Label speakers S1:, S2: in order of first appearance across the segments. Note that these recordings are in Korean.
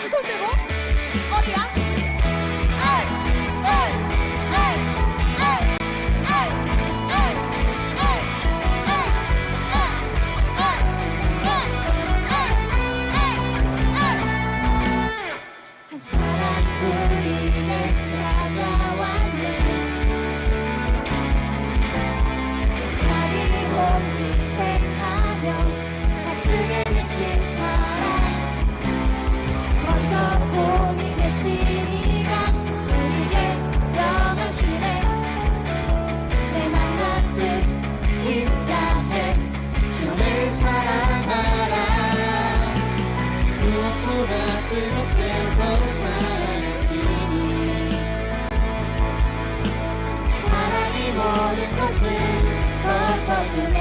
S1: 두 손 들고 어리야. to me.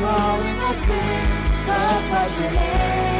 S1: mal em você, capaz de
S2: ler.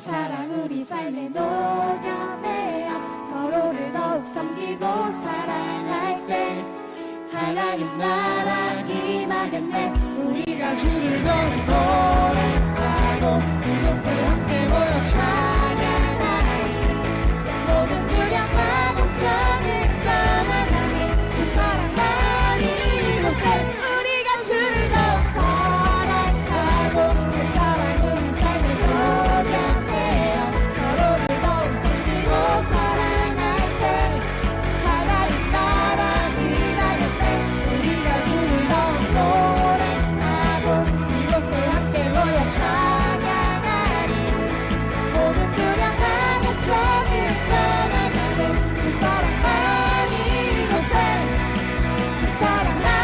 S2: 사랑 우리 삶에 녹여내어 서로를 더욱 섬기고 사랑할 때 하나님 나라 임하겠네 우리가 주를 더욱 노래하고 그곳에 함께 모여 さらない